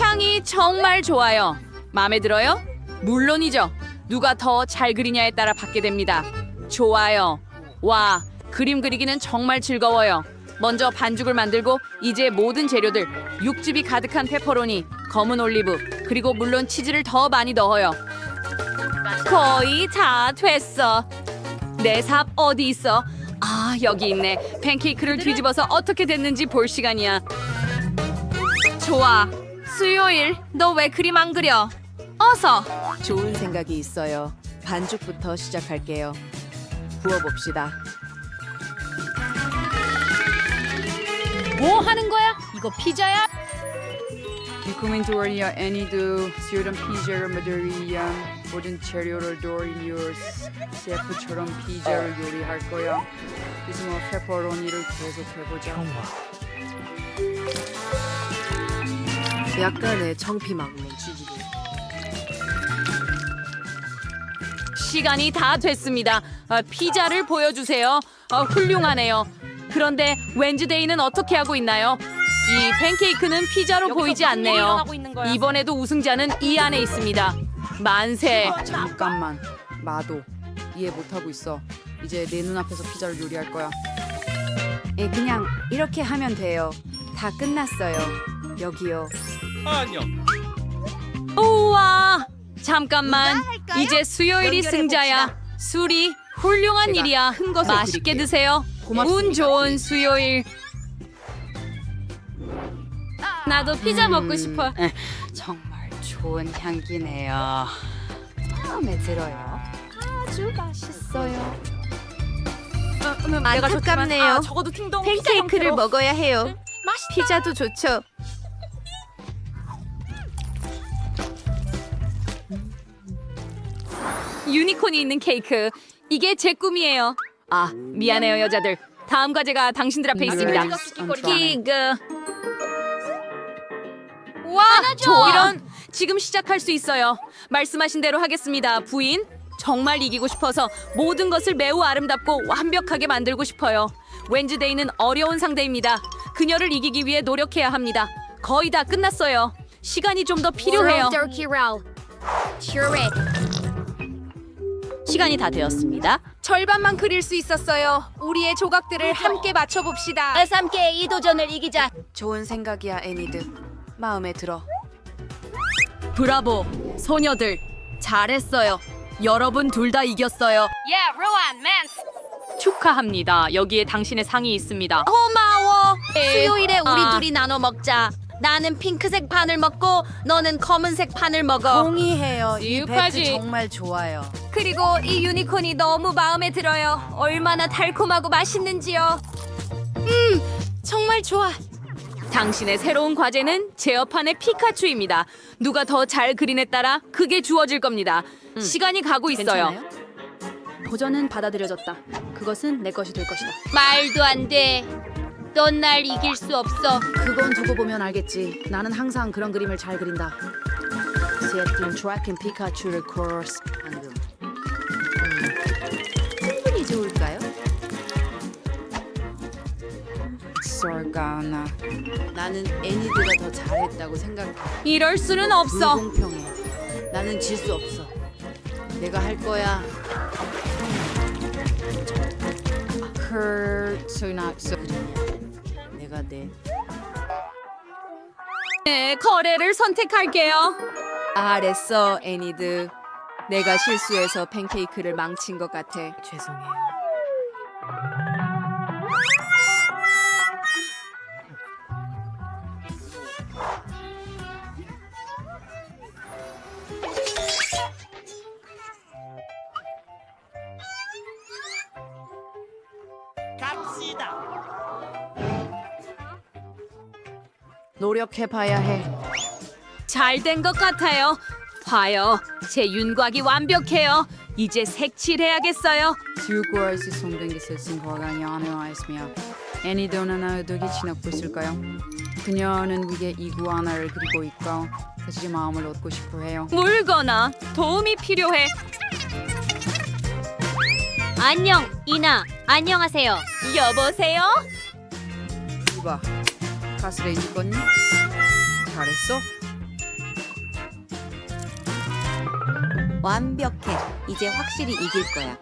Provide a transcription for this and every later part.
향이 정말 좋아요. 마음에 들어요? 물론이죠. 누가 더 잘 그리냐에 따라 받게 됩니다. 좋아요. 와, 그림 그리기는 정말 즐거워요. 먼저 반죽을 만들고 이제 모든 재료들, 육즙이 가득한 페퍼로니, 검은 올리브, 그리고 물론 치즈를 더 많이 넣어요. 거의 다 됐어. 내 삽 어디 있어? 아, 여기 있네. 팬케이크를 뒤집어서 어떻게 됐는지 볼 시간이야. 좋아. 수요일, 너 왜 그림 안 그려? 어서. 좋은 생각이 있어요. 반죽부터 시작할게요. 부어봅시다. 뭐 하는 거야? 이거 피자야? 피자를 만들기 위한 모든 재료를 돌리며 셰프처럼 피자를 요리할 거야. 그래서 뭐 페퍼로니를 계속 해보자. 약간의 청피 막는 치즈도. 시간이 다 됐습니다. 아, 피자를 보여주세요. 아, 훌륭하네요. 그런데 웬즈데이는 어떻게 하고 있나요? 이 팬케이크는 피자로 보이지 않네요. 이번에도 우승자는 이 안에 있습니다. 만세. 잠깐만, 마도 이해 못하고 있어. 이제 내 눈앞에서 피자를 요리할 거야. 예, 그냥 이렇게 하면 돼요. 다 끝났어요. 여기요. 우와. 잠깐만. 이제 수요일이 승자야. 술이 훌륭한 제가 일이야. 큰 것을 맛있게 드릴게요. 드세요. 고맙습니다. 운 좋은 수요일. 나도 피자 먹고 싶어. 정말 좋은 향기네요. 마음에 들어요. 아주 맛있어요. 안타깝네요. 아, 적어도 팅동 팬케이크를 먹어야 해요. 피자도 좋죠. 유니콘이 있는 케이크. 이게 제 꿈이에요. 아, 미안해요, 여자들. 다음 과제가 당신들 앞에 있습니다. 기그. 와, 좋아. 이런 지금 시작할 수 있어요. 말씀하신 대로 하겠습니다, 부인. 정말 이기고 싶어서 모든 것을 매우 아름답고 완벽하게 만들고 싶어요. 웬즈데이는 어려운 상대입니다. 그녀를 이기기 위해 노력해야 합니다. 거의 다 끝났어요. 시간이 좀 더 필요해요. 시간이 다 되었습니다. 절반만 그릴 수 있었어요. 우리의 조각들을 함께 맞춰봅시다. 함께 이 도전을 이기자. 좋은 생각이야, 애니드. 마음에 들어. 브라보, 소녀들. 잘했어요. 여러분 둘 다 이겼어요. Yeah, Rowan. 축하합니다. 여기에 당신의 상이 있습니다. 고마워. 수요일에 우리 아. 둘이 나눠 먹자. 나는 핑크색 판을 먹고 너는 검은색 판을 먹어. 동의해요. 이. 배트 정말 좋아요. 그리고 이 유니콘이 너무 마음에 들어요. 얼마나 달콤하고 맛있는지요. 음, 정말 좋아. 당신의 새로운 과제는 제어판의 피카츄입니다. 누가 더 잘 그린에 따라 그게 주어질 겁니다. 시간이 가고 있어요. 도전은 받아들여졌다. 그것은 내 것이 될 것이다. 말도 안 돼. 넌 날 이길 수 없어. 그건 두고 보면 알겠지. 나는 항상 그런 그림을 잘 그린다. 제트는 트래킹 피카츄를 코러스 방금. 충분히 좋을까요? 썰가나. 나는 애니드가 더 잘했다고 생각해. 이럴 수는 없어. 불공평해. 나는 질 수 없어. 내가 할 거야. 크르트나 내가 내. 네, 거래를 선택할게요. 알았어, 애니드. 내가 실수해서 팬케이크를 망친 것 같아. 죄송해요. 노력해봐야 해. 잘 된 것 같아요. 봐요. 제 윤곽이 완벽해요. 이제 색칠해야겠어요. 성된 것을 쓴 거가 영안에 와 있으며 애니도는 어떻게 지내고 있을까요? 그녀는 위에 이구아나를 그리고 있고 다시 마음을 얻고 싶어 해요. 물거나 도움이 필요해. 안녕, 이나. 안녕하세요. 여보세요? 이봐, 가스레인지 껐니? 잘했어? 완벽해. 이제 확실히 이길 거야.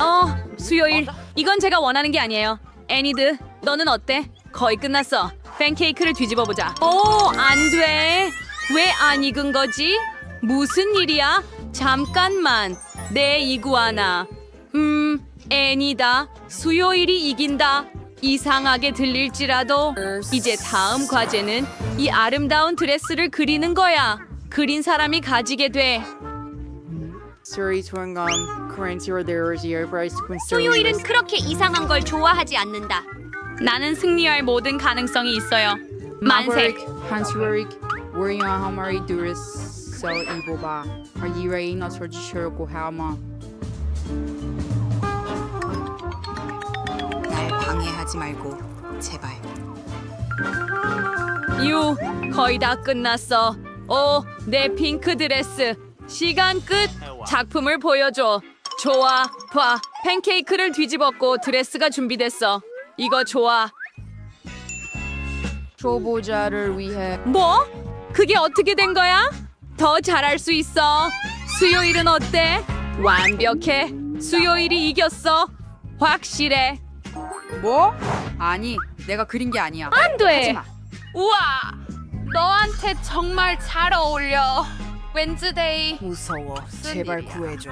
어, 수요일. 이건 제가 원하는 게 아니에요. 애니드, 너는 어때? 거의 끝났어. 팬케이크를 뒤집어 보자. 오, 안 돼. 왜 안 익은 거지? 무슨 일이야? 잠깐만. 내 이구아나. 음, 애니다. 수요일이 이긴다. 이상하게 들릴지라도 이제 다음 과제는 이 아름다운 드레스를 그리는 거야. 그린 사람이 가지게 돼. Sorry, Twangam. Or there is your price 수요일은 그렇게 이상한 걸 좋아하지 않는다. 나는 승리할 모든 가능성이 있어요. 만세. On how Mary Duris so evil ba. Are you ready not to share Hama? 날 방해하지 말고 제발. 유, 거의 다 끝났어. 오, 내 핑크 드레스. 시간 끝. 작품을 보여줘. 좋아, 봐. 팬케이크를 뒤집었고 드레스가 준비됐어. 이거 좋아. 초보자를 위해 뭐? 그게 어떻게 된 거야? 더 잘할 수 있어. 수요일은 어때? 완벽해. 수요일이 이겼어. 확실해. 뭐? 아니, 내가 그린 게 아니야. 안 돼. 하지마. 우와. 너한테 정말 잘 어울려. 웬즈데이. 무서워. 제발 구해줘.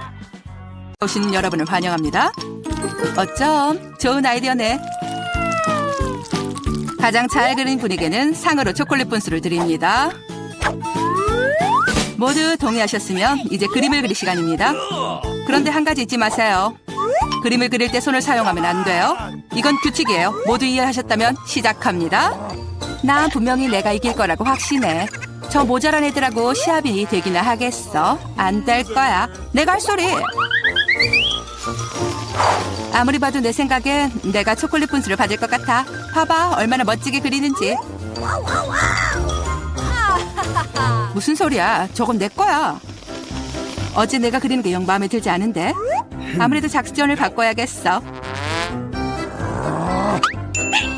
오신 여러분을 환영합니다. 어쩜 좋은 아이디어네. 가장 잘 그린 분에게는 상으로 초콜릿 분수를 드립니다. 모두 동의하셨으면 이제 그림을 그릴 시간입니다. 그런데 한 가지 잊지 마세요. 그림을 그릴 때 손을 사용하면 안 돼요. 이건 규칙이에요. 모두 이해하셨다면 시작합니다. 나 분명히 내가 이길 거라고 확신해. 저 모자란 애들하고 시합이 되기나 하겠어. 안 될 거야. 내가 할 소리. 아무리 봐도 내 생각엔 내가 초콜릿 분수를 받을 것 같아. 봐봐, 얼마나 멋지게 그리는지. 무슨 소리야? 저건 내 거야. 어제 내가 그리는 게 영 마음에 들지 않은데. 아무래도 작전을 바꿔야겠어.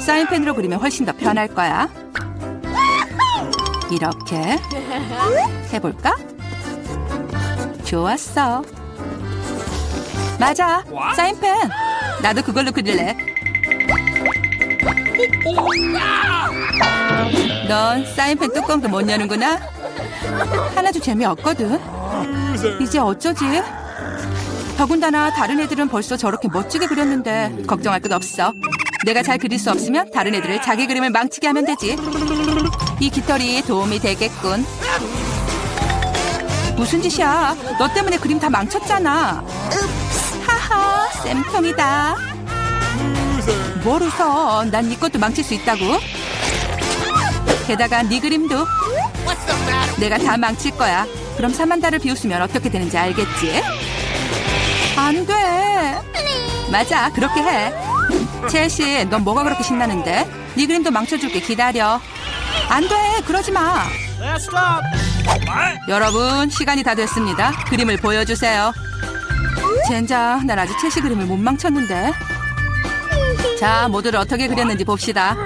사인펜으로 그리면 훨씬 더 편할 거야. 이렇게 해볼까? 좋았어. 맞아. 사인펜. 나도 그걸로 그릴래. 넌 사인펜 뚜껑도 못 여는구나. 하나도 재미없거든. 이제 어쩌지? 더군다나 다른 애들은 벌써 저렇게 멋지게 그렸는데 걱정할 것 없어. 내가 잘 그릴 수 없으면 다른 애들을 자기 그림을 망치게 하면 되지. 이 깃털이 도움이 되겠군. 무슨 짓이야? 너 때문에 그림 다 망쳤잖아. 하하, 쌤통이다. 뭘 웃어? 난 네 것도 망칠 수 있다고. 게다가 네 그림도 내가 다 망칠 거야. 그럼 사만다를 비웃으면 어떻게 되는지 알겠지? 안 돼. 맞아, 그렇게 해. 첼시, 넌 뭐가 그렇게 신나는데? 네 그림도 망쳐줄게. 기다려. 안 돼, 그러지 마. 여러분, 시간이 다 됐습니다. 그림을 보여주세요. 젠장, 난 아직 첼시 그림을 못 망쳤는데. 자, 모두를 어떻게 그렸는지 봅시다.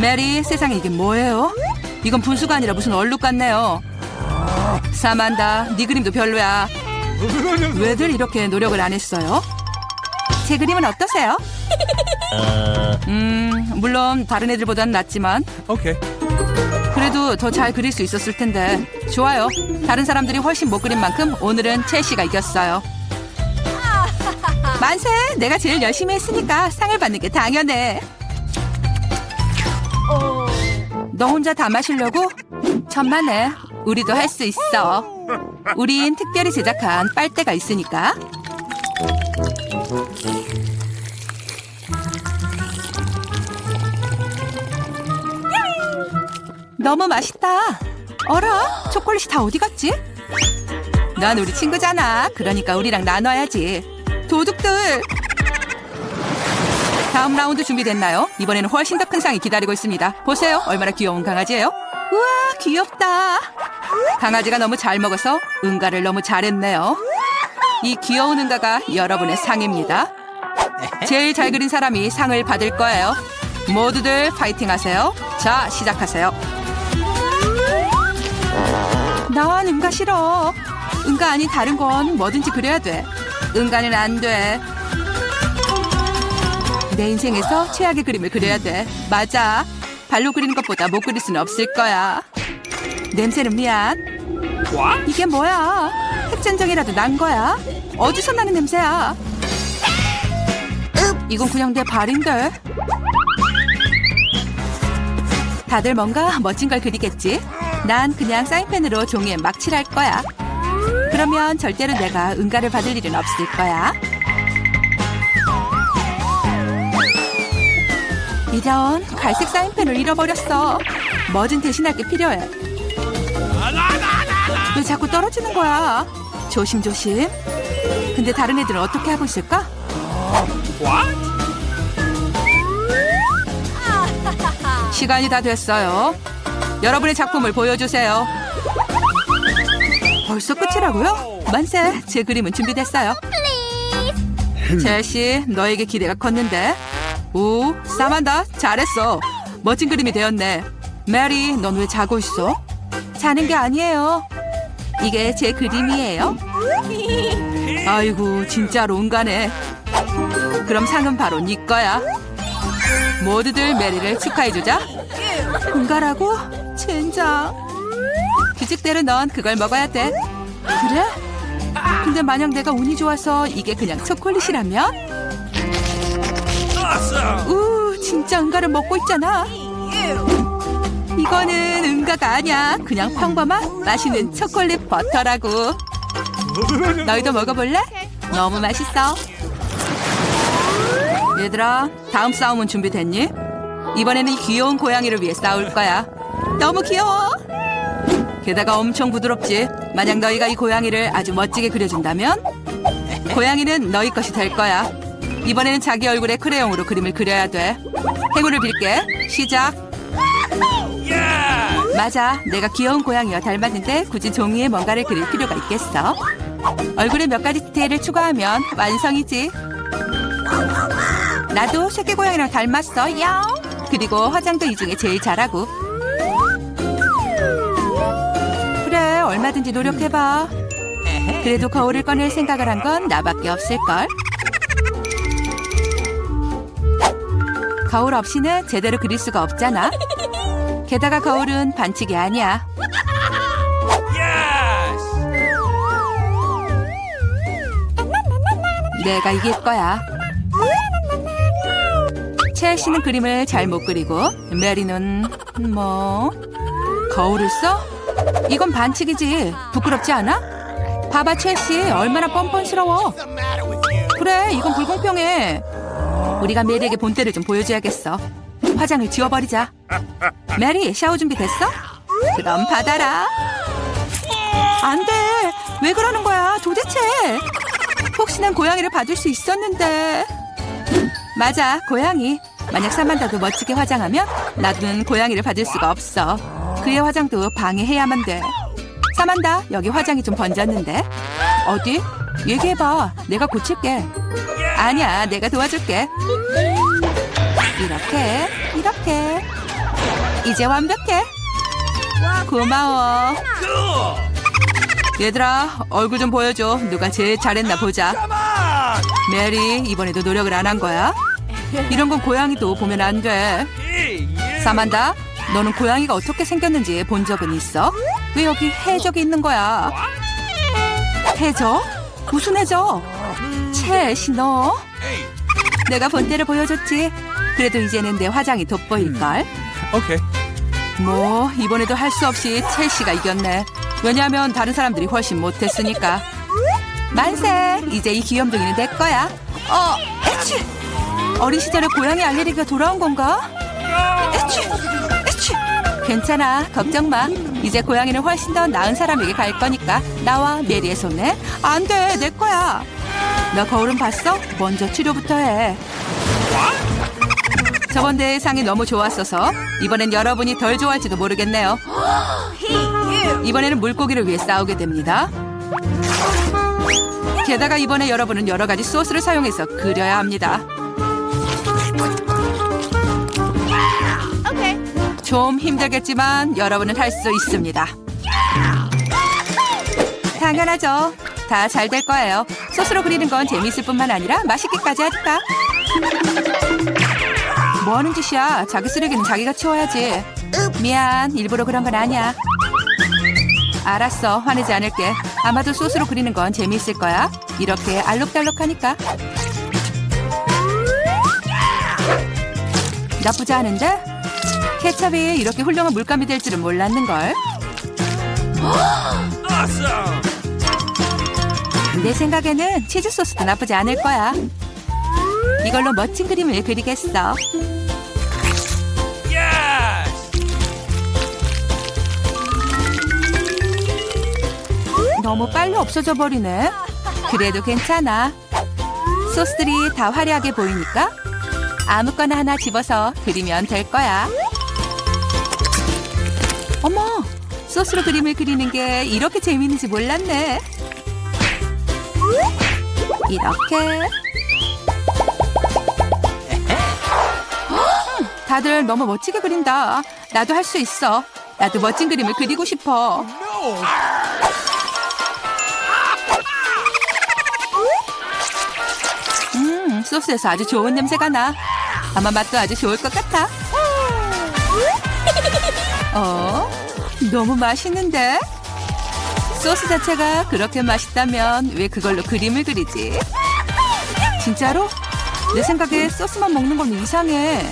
메리, 세상에 이게 뭐예요? 이건 분수가 아니라 무슨 얼룩 같네요. 사만다, 네 그림도 별로야. 왜들 이렇게 노력을 안 했어요? 제 그림은 어떠세요? 음, 물론 다른 애들보단 낫지만 Okay. 그래도 더 잘 그릴 수 있었을 텐데 좋아요. 다른 사람들이 훨씬 못 그린 만큼 오늘은 첼시가 이겼어요. 만세! 내가 제일 열심히 했으니까 상을 받는 게 당연해. 너 혼자 다 마시려고? 천만에. 우리도 할 수 있어. 우린 특별히 제작한 빨대가 있으니까. 너무 맛있다. 어라? 초콜릿이 다 어디 갔지? 넌 우리 친구잖아. 그러니까 우리랑 나눠야지. 도둑들. 다음 라운드 준비됐나요? 이번에는 훨씬 더 큰 상이 기다리고 있습니다. 보세요. 얼마나 귀여운 강아지예요? 우와, 귀엽다. 강아지가 너무 잘 먹어서 응가를 너무 잘했네요. 이 귀여운 응가가 여러분의 상입니다. 제일 잘 그린 사람이 상을 받을 거예요. 모두들 파이팅 하세요. 자, 시작하세요. 난 응가 싫어. 은가 아닌 다른 건 뭐든지 그려야 돼. 은가는 안 돼. 내 인생에서 최악의 그림을 그려야 돼. 맞아. 발로 그리는 것보다 못 그릴 수는 없을 거야. 냄새는 미안. 이게 뭐야? 핵전정이라도 난 거야? 어디서 나는 냄새야? 이건 그냥 내 발인데. 다들 뭔가 멋진 걸 그리겠지? 난 그냥 사인펜으로 종이에 막 칠할 거야. 그러면 절대로 내가 응가를 받을 일은 없을 거야. 이런 갈색 사인펜을 잃어버렸어. 뭐든 대신할 게 필요해. 왜 자꾸 떨어지는 거야? 조심조심. 근데 다른 애들은 어떻게 하고 있을까? 시간이 다 됐어요. 여러분의 작품을 보여주세요. 벌써 끝이라고요? 만세, 제 그림은 준비됐어요. 첼시, 너에게 기대가 컸는데. 오, 사만다, 잘했어. 멋진 그림이 되었네. 메리, 넌 왜 자고 있어? 자는 게 아니에요. 이게 제 그림이에요. 아이고, 진짜로 운가네. 그럼 상은 바로 네 거야. 모두들 메리를 축하해주자. 운가라고? 젠장. 규칙대로 넌 그걸 먹어야 돼. 그래? 근데 만약 내가 운이 좋아서 이게 그냥 초콜릿이라면? 우, 진짜 응가를 먹고 있잖아. 이거는 응가가 아니야. 그냥 평범한 맛있는 초콜릿 버터라고. 너희도 먹어볼래? 너무 맛있어. 얘들아, 다음 싸움은 준비됐니? 이번에는 이 귀여운 고양이를 위해 싸울 거야. 너무 귀여워. 게다가 엄청 부드럽지. 만약 너희가 이 고양이를 아주 멋지게 그려준다면 고양이는 너희 것이 될 거야. 이번에는 자기 얼굴에 크레용으로 그림을 그려야 돼. 행운을 빌게. 시작. 맞아. 내가 귀여운 고양이와 닮았는데 굳이 종이에 뭔가를 그릴 필요가 있겠어? 얼굴에 몇 가지 디테일을 추가하면 완성이지. 나도 새끼 고양이랑 닮았어. 야. 그리고 화장도 이 중에 제일 잘하고. 얼마든지 노력해봐. 그래도 거울을 꺼낼 생각을 한 건 나밖에 없을걸. 거울 없이는 제대로 그릴 수가 없잖아. 게다가 거울은 반칙이 아니야. 내가 이길 거야. 첼시는 그림을 잘 못 그리고 메리는 뭐 거울을 써? 이건 반칙이지. 부끄럽지 않아? 봐봐 첼시 얼마나 뻔뻔스러워. 그래 이건 불공평해. 우리가 메리에게 본때를 좀 보여줘야겠어. 화장을 지워버리자. 메리 샤워 준비 됐어? 그럼 받아라. 안 돼. 왜 그러는 거야 도대체. 혹시난 고양이를 받을 수 있었는데. 맞아, 고양이. 만약 사만다도 멋지게 화장하면 나도는 고양이를 받을 수가 없어. 그의 화장도 방해해야만 돼. 사만다, 여기 화장이 좀 번졌는데. 어디? 얘기해봐. 내가 고칠게. 아니야, 내가 도와줄게. 이렇게, 이렇게. 이제 완벽해. 고마워. 얘들아, 얼굴 좀 보여줘. 누가 제일 잘했나 보자. 메리, 이번에도 노력을 안 한 거야? 이런 건 고양이도 보면 안 돼. 사만다, 너는 고양이가 어떻게 생겼는지 본 적은 있어? 왜 여기 해적이 있는 거야? 해적? 무슨 해적? 채시 너? 내가 본때를 보여줬지. 그래도 이제는 내 화장이 돋보일걸. Okay. 뭐 이번에도 할 수 없이 첼시가 이겼네. 왜냐하면 다른 사람들이 훨씬 못했으니까. 만세! 이제 이 귀염둥이는 내 거야. 어, 에취! 어린 시절에 고양이 알레르기가 돌아온 건가? 에취! 괜찮아, 걱정 마. 이제 고양이는 훨씬 더 나은 사람에게 갈 거니까 나와 메리의 손에 안 돼, 내 거야. 너 거울은 봤어? 먼저 치료부터 해. 저번 대상이 너무 좋았어서 이번엔 여러분이 덜 좋아할지도 모르겠네요. 이번에는 물고기를 위해 싸우게 됩니다. 게다가 이번에 여러분은 여러 가지 소스를 사용해서 그려야 합니다. 좀 힘들겠지만 여러분은 할 수 있습니다. 당연하죠. 다 잘 될 거예요. 소스로 그리는 건 재미있을 뿐만 아니라 맛있게까지 하니까. 뭐 하는 짓이야? 자기 쓰레기는 자기가 치워야지. 미안, 일부러 그런 건 아니야. 알았어, 화내지 않을게. 아마도 소스로 그리는 건 재미있을 거야. 이렇게 알록달록하니까. 나쁘지 않은데? 케첩이 이렇게 훌륭한 물감이 될 줄은 몰랐는걸. 내 생각에는 치즈 소스도 나쁘지 않을 거야. 이걸로 멋진 그림을 그리겠어. 너무 빨리 없어져 버리네. 그래도 괜찮아. 소스들이 다 화려하게 보이니까 아무거나 하나 집어서 그리면 될 거야. 어머, 소스로 그림을 그리는 게 이렇게 재미있는지 몰랐네. 이렇게. 음, 다들 너무 멋지게 그린다. 나도 할 수 있어. 나도 멋진 그림을 그리고 싶어. 음, 소스에서 아주 좋은 냄새가 나. 아마 맛도 아주 좋을 것 같아. 어? 너무 맛있는데? 소스 자체가 그렇게 맛있다면 왜 그걸로 그림을 그리지? 진짜로? 내 생각에 소스만 먹는 건 이상해.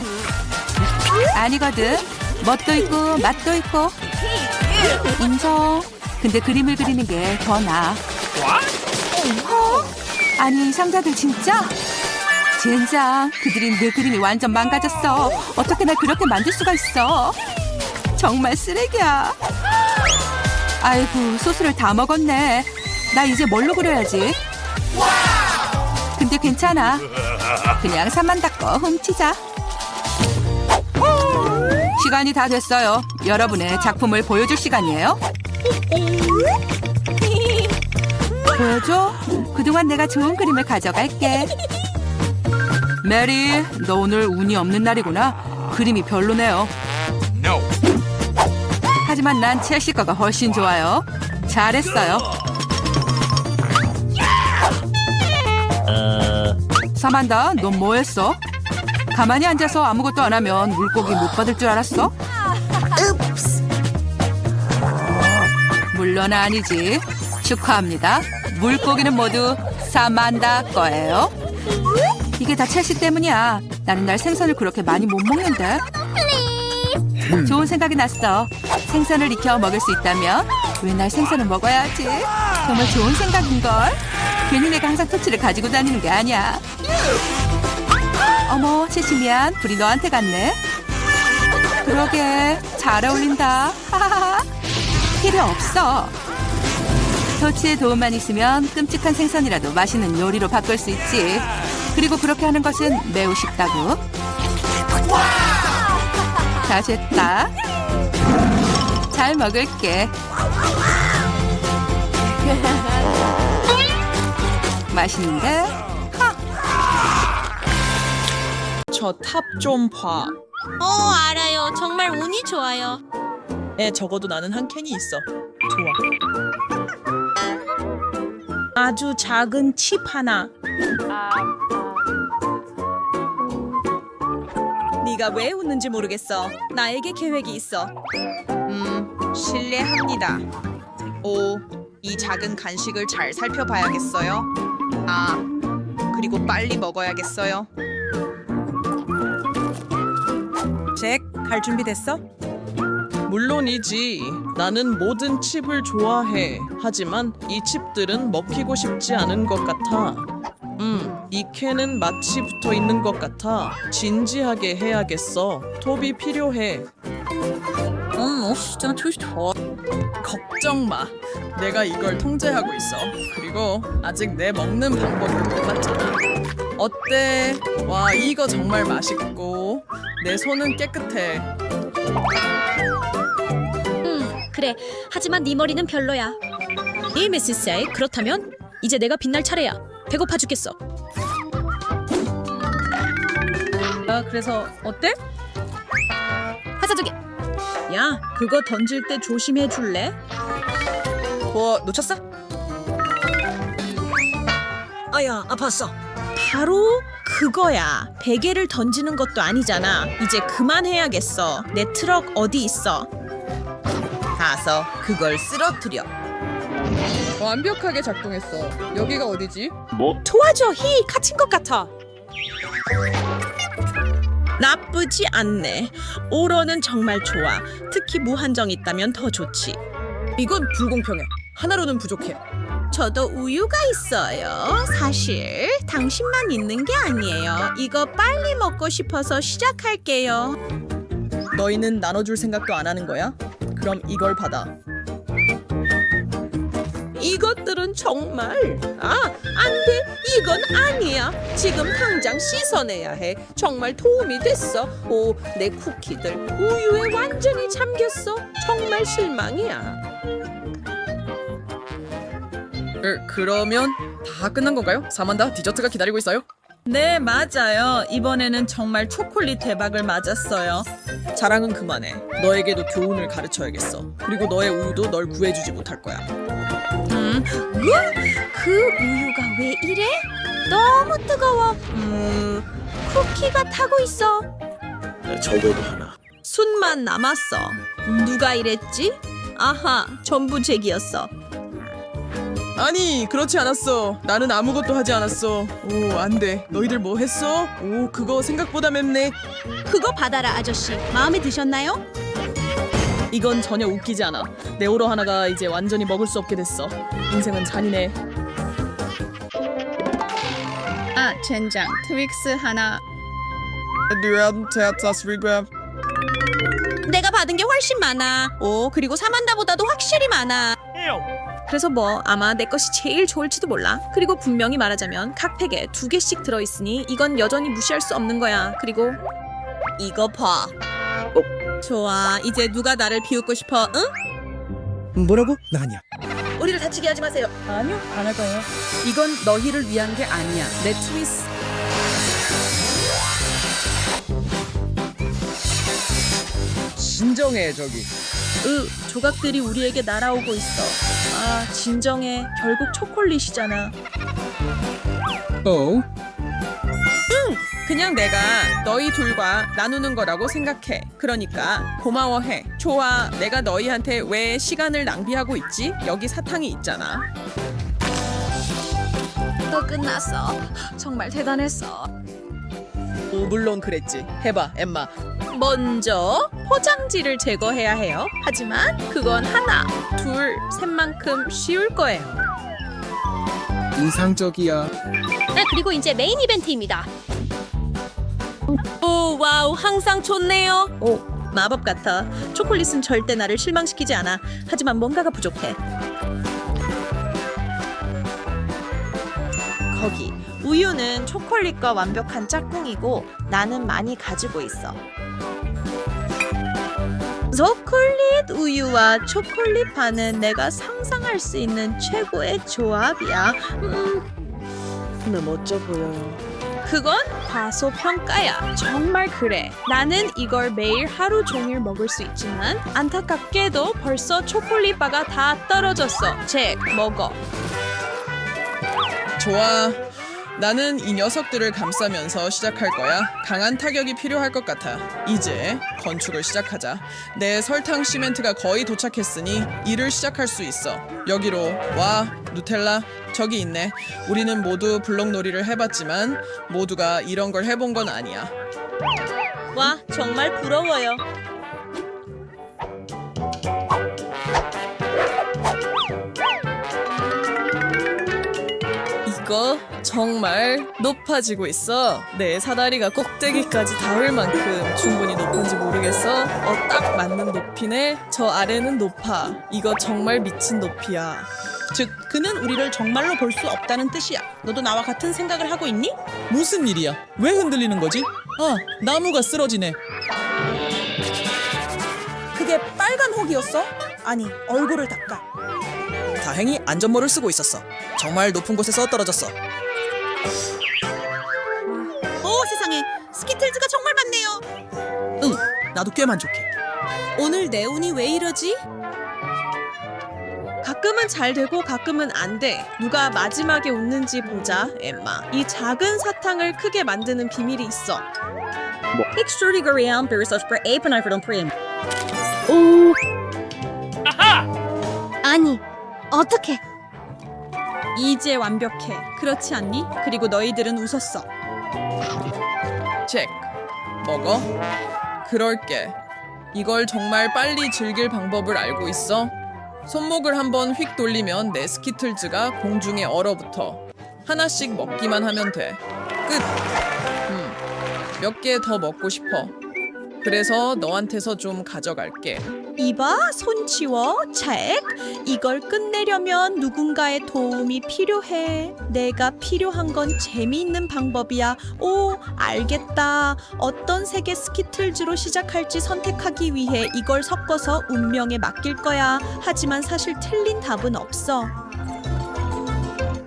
아니거든. 멋도 있고 맛도 있고. 인정. 근데 그림을 그리는 게 더 나아. 어? 아니 상자들 진짜? 젠장 그들이 내 그림이 완전 망가졌어 어떻게 날 그렇게 만들 수가 있어 정말 쓰레기야 아이고 소스를 다 먹었네 나 이제 뭘로 그려야지 근데 괜찮아 그냥 산만 닦고 훔치자 시간이 다 됐어요 여러분의 작품을 보여줄 시간이에요 보여줘? 그동안 내가 좋은 그림을 가져갈게. 메리, 너 오늘 운이 없는 날이구나. 그림이 별로네요. 하지만 난 첼시 거가 훨씬 좋아요. 잘했어요. 사만다, 넌 뭐 했어? 가만히 앉아서 아무것도 안 하면 물고기 못 받을 줄 알았어? 물론 아니지. 축하합니다. 물고기는 모두 사만다 거예요. 이게 다 첼시 때문이야. 나는 날 생선을 그렇게 많이 못 먹는데. 좋은 생각이 났어. 생선을 익혀 먹을 수 있다면 왜 날 생선을 먹어야지? 정말 좋은 생각인걸. 괜히 내가 항상 토치를 가지고 다니는 게 아니야. 어머, 첼시 미안. 불이 너한테 갔네. 그러게 잘 어울린다. 하하하. 필요 없어. 토치의 도움만 있으면 끔찍한 생선이라도 맛있는 요리로 바꿀 수 있지. 그리고 그렇게 하는 것은 매우 쉽다고. 다 됐다. 잘 먹을게. 맛있는데? 저 탑 좀 봐. 어, 알아요. 정말 운이 좋아요. 에 적어도 나는 한 캔이 있어. 좋아. 아주 작은 칩 하나. 네가 왜 웃는지 모르겠어. 나에게 계획이 있어. 음, 실례합니다. 오, 이 작은 간식을 잘 살펴봐야겠어요. 아, 그리고 빨리 먹어야겠어요. 잭, 갈 준비 됐어? 물론이지. 나는 모든 칩을 좋아해. 하지만 이 칩들은 먹히고 싶지 않은 것 같아. 음, 이 캔은 마치 붙어 있는 것 같아. 진지하게 해야겠어. 톱이 필요해. 음, 진짜 좋아. 걱정 마. 내가 이걸 통제하고 있어. 그리고 아직 내 먹는 방법을 못 봤잖아. 어때? 와, 이거 정말 맛있고 내 손은 깨끗해. 음, 그래. 하지만 네 머리는 별로야. 이 미스 세이 그렇다면 이제 내가 빛날 차례야. 배고파 죽겠어. 아, 그래서 어때? 화사적이. 야, 그거 던질 때 조심해 줄래? 뭐 놓쳤어? 아야 아팠어. 바로 그거야. 베개를 던지는 것도 아니잖아. 이제 그만해야겠어. 내 트럭 어디 있어? 가서 그걸 쓰러뜨려. 완벽하게 작동했어. 여기가 어디지? 도와줘 히 갇힌 것 같아. 나쁘지 않네. 오러는 정말 좋아. 특히 무한정 있다면 더 좋지. 이건 불공평해. 하나로는 부족해. 저도 우유가 있어요. 사실 당신만 있는 게 아니에요. 이거 빨리 먹고 싶어서 시작할게요. 너희는 나눠줄 생각도 안 하는 거야? 그럼 이걸 받아. 이것들은 정말 아, 안 돼. 이건 아니야. 지금 당장 씻어내야 해. 정말 도움이 됐어. 오, 내 쿠키들 우유에 완전히 잠겼어. 정말 실망이야. 그러면 다 끝난 건가요? 사만다 디저트가 기다리고 있어요? 네, 맞아요. 이번에는 정말 초콜릿 대박을 맞았어요. 자랑은 그만해. 너에게도 교훈을 가르쳐야겠어. 그리고 너의 우유도 널 구해주지 못할 거야. 음, 그 우유가 왜 이래? 너무 뜨거워. 음, 쿠키가 타고 있어. 적어도 하나. 순만 남았어. 누가 이랬지? 아하, 전부 제기였어. 아니, 그렇지 않았어. 나는 아무것도 하지 않았어. 오, 안 돼. 너희들 뭐 했어? 오, 그거 생각보다 맵네. 그거 받아라 아저씨. 마음에 드셨나요? 이건 전혀 웃기지 않아. 내 오로 하나가 이제 완전히 먹을 수 없게 됐어. 인생은 잔인해. 아 젠장 트윅스 하나 내가 받은 게 훨씬 많아. 오, 그리고 사만다보다도 확실히 많아. 그래서 뭐 아마 내 것이 제일 좋을지도 몰라. 그리고 분명히 말하자면 각 팩에 두 개씩 들어있으니 이건 여전히 무시할 수 없는 거야. 그리고 이거 봐. 좋아, 이제 누가 나를 비웃고 싶어? 응? 뭐라고? 나 아니야. 우리를 다치게 하지 마세요. 아니요, 안 할 거예요. 이건 너희를 위한 게 아니야. 내 트위스. 진정해, 저기. 으, 조각들이 우리에게 날아오고 있어. 아, 진정해. 결국 초콜릿이잖아. 어? 그냥 내가 너희 둘과 나누는 거라고 생각해. 그러니까 고마워해. 좋아. 내가 너희한테 왜 시간을 낭비하고 있지? 여기 사탕이 있잖아. 또 끝났어. 정말 대단했어. 오, 물론 그랬지. 해봐, 엠마. 먼저 포장지를 제거해야 해요. 하지만 그건 하나, 둘, 셋만큼 쉬울 거예요. 인상적이야. 네, 그리고 이제 메인 이벤트입니다. 오, 와우, 항상 좋네요. 오, 마법 같아. 초콜릿은 절대 나를 실망시키지 않아. 하지만 뭔가가 부족해. 거기 우유는 초콜릿과 완벽한 짝꿍이고 나는 많이 가지고 있어. 초콜릿 우유와 초콜릿 바는 내가 상상할 수 있는 최고의 조합이야. 음, 근데 멋져 보여요. 그건 과소평가야. 정말 그래. 나는 이걸 매일 하루 종일 먹을 수 있지만 안타깝게도 벌써 초콜릿 바가 다 떨어졌어. 잭, 먹어. 좋아. 나는 이 녀석들을 감싸면서 시작할 거야. 강한 타격이 필요할 것 같아. 이제 건축을 시작하자. 내 설탕 시멘트가 거의 도착했으니 일을 시작할 수 있어. 여기로 와, 누텔라. 저기 있네. 우리는 모두 블록 놀이를 해봤지만 모두가 이런 걸 해본 건 아니야. 와, 정말 부러워요. 정말 높아지고 있어. 내 사다리가 꼭대기까지 닿을 만큼 충분히 높은지 모르겠어. 어, 딱 맞는 높이네. 저 아래는 높아. 이거 정말 미친 높이야. 즉, 그는 우리를 정말로 볼 수 없다는 뜻이야. 너도 나와 같은 생각을 하고 있니? 무슨 일이야? 왜 흔들리는 거지? 아, 나무가 쓰러지네. 그게 빨간 혹이었어? 아니, 얼굴을 닦아. 다행히 안전모를 쓰고 있었어. 정말 높은 곳에서 떨어졌어. 오, 세상에. 스키틀즈가 정말 많네요. 응, 나도 꽤 만족해. 오늘 내 운이 왜 이러지? 가끔은 잘 되고 가끔은 안 돼. 누가 마지막에 웃는지 보자, 엠마. 이 작은 사탕을 크게 만드는 비밀이 있어. 에이프나이프던 프림. 아니, 어떻게? 이제 완벽해. 그렇지 않니? 그리고 너희들은 웃었어. 체크. 먹어. 그럴게. 이걸 정말 빨리 즐길 방법을 알고 있어? 손목을 한번 휙 돌리면 내 스키틀즈가 공중에 얼어붙어. 하나씩 먹기만 하면 돼. 끝. 음. 몇 개 더 먹고 싶어. 그래서 너한테서 좀 가져갈게. 이봐, 손 치워. 책. 이걸 끝내려면 누군가의 도움이 필요해. 내가 필요한 건 재미있는 방법이야. 오, 알겠다. 어떤 색의 스키틀즈로 시작할지 선택하기 위해 이걸 섞어서 운명에 맡길 거야. 하지만 사실 틀린 답은 없어.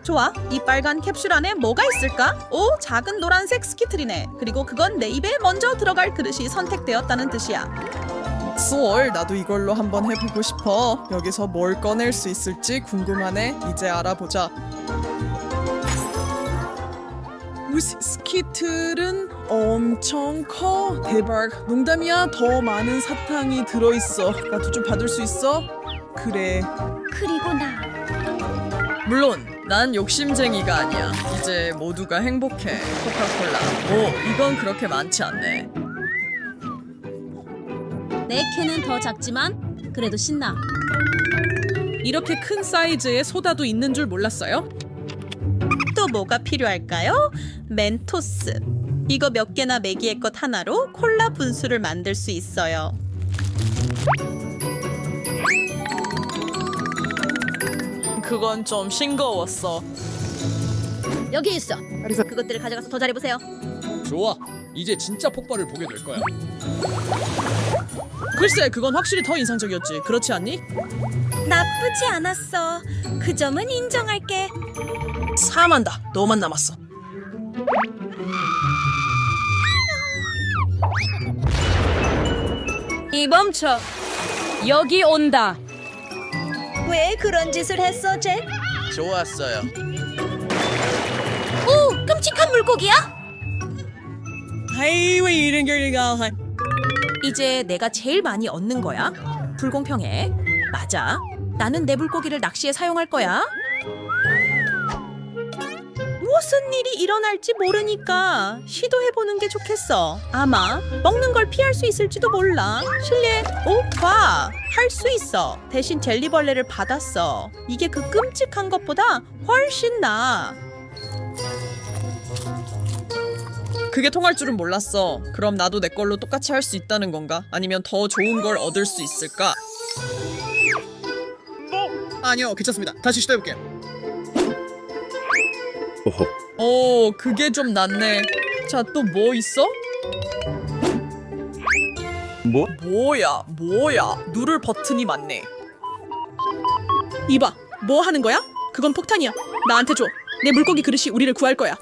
좋아. 이 빨간 캡슐 안에 뭐가 있을까? 오, 작은 노란색 스키틀이네. 그리고 그건 내 입에 먼저 들어갈 그릇이 선택되었다는 뜻이야. 수월 나도 이걸로 한번 해보고 싶어. 여기서 뭘 꺼낼 수 있을지 궁금하네. 이제 알아보자. 우스 스키틀은 엄청 커. 대박. 농담이야. 더 많은 사탕이 들어있어. 나도 좀 받을 수 있어? 그래. 그리고 나. 물론 난 욕심쟁이가 아니야. 이제 모두가 행복해. 코카콜라. 오, 이건 그렇게 많지 않네. 내 캔은 더 작지만 그래도 신나. 이렇게 큰 사이즈의 소다도 있는 줄 몰랐어요? 또 뭐가 필요할까요? 멘토스. 이거 몇 개나 매기의 것 하나로 콜라 분수를 만들 수 있어요. 그건 좀 싱거웠어. 여기 있어. 그것들을 가져가서 더 잘해보세요. 좋아. 이제 진짜 폭발을 보게 될 거야. 글쎄, 그건 확실히 더 인상적이었지. 그렇지 않니? 나쁘지 않았어. 그 점은 인정할게. 사만다. 너만 남았어. 이 멈춰. 여기 온다. 왜 그런 짓을 했어, 잭? 좋았어요. 오, 끔찍한 물고기야? 아이 왜 이런 결리가 이제 내가 제일 많이 얻는 거야 불공평해 맞아 나는 내 물고기를 낚시에 사용할 거야 무슨 일이 일어날지 모르니까 시도해보는 게 좋겠어 아마 먹는 걸 피할 수 있을지도 몰라 실례 오 봐 할 수 있어 대신 젤리벌레를 받았어 이게 그 끔찍한 것보다 훨씬 나아 그게 통할 줄은 몰랐어. 그럼 나도 내 걸로 똑같이 할 수 있다는 건가? 아니면 더 좋은 걸 얻을 수 있을까? 아니요, 괜찮습니다. 다시 시도해볼게요. 오호. 오, 그게 좀 낫네. 자, 또 뭐 있어? 뭐? 뭐야, 뭐야. 누를 버튼이 많네. 이봐, 뭐 하는 거야? 그건 폭탄이야. 나한테 줘. 내 물고기 그릇이 우리를 구할 거야.